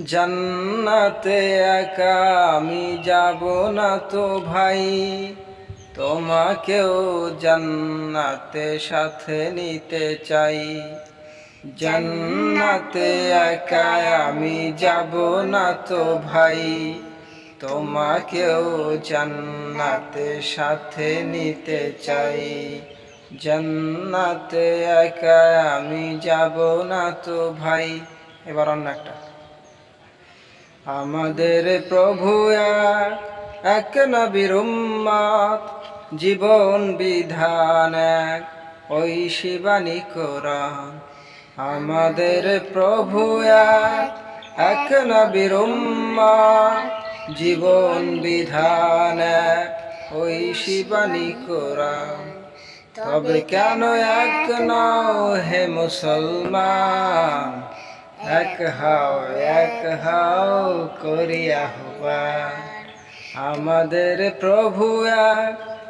জান্নাতে একা আমি যাব না তো ভাই। তোমাকেও জান্নাতে সাথে নিতে চাই। জান্নাতে একা আমি যাব না তো ভাই। তোমাকেও জান্নাতে সাথে নিতে চাই। জান্নাতে একা আমি যাব না তো ভাই। এবার অন্য একটা। আমাদের প্রভু এক, নবীর উম্মত জীবন বিধান এক। ওই শিবানী কোরআন আমাদের প্রভু এক, এক নবীর উম্মত জীবন বিধান এক। ওই শিবানী কোরআন তবে কেন এক নাও হে মুসলমান? এক হাও এক হাও করিয়া হবা। আমাদের প্রভু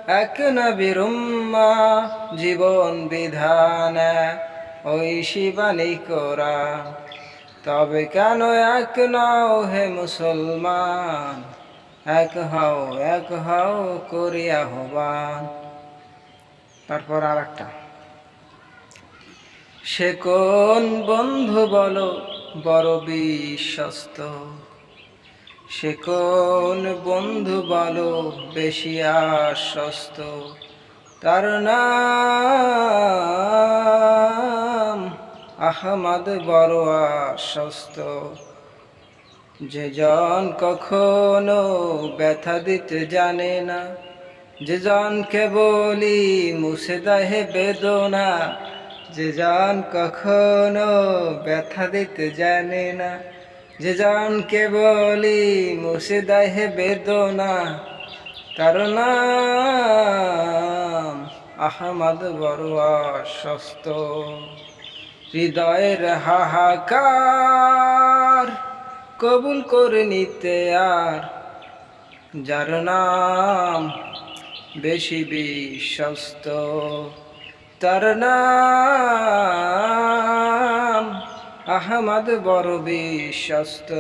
এক, নবীর জীবন বিধান ওই শিবানী করা তবে কেন এক নাও হে মুসলমান? এক হাও এক হাও করিয়া হবান তারপর আর একটা সে কোন বন্ধু বলো, বড় বিশ্বস্ত? সে কোন বন্ধু বলো, বেশি আশ্বস্ত? তার নাম আহমদ বড় আশ্বস্ত। যে জন কখনো ব্যথা দিতে জানে না, যে জনকে বলি মুছে দেহে বেদনা যে জন কখনো ব্যথা দিতে জানে না, যে জনকে বলি মুছে দেহে বেদনা, তার নাম আহমদ বড়ুয়া সস্ত। হৃদয়ের হাহাকার কবুল করে নিতে আর, যার নাম বেশি বিশ্বস্ত। তার আহমদ বড় বিশ্বস্ত।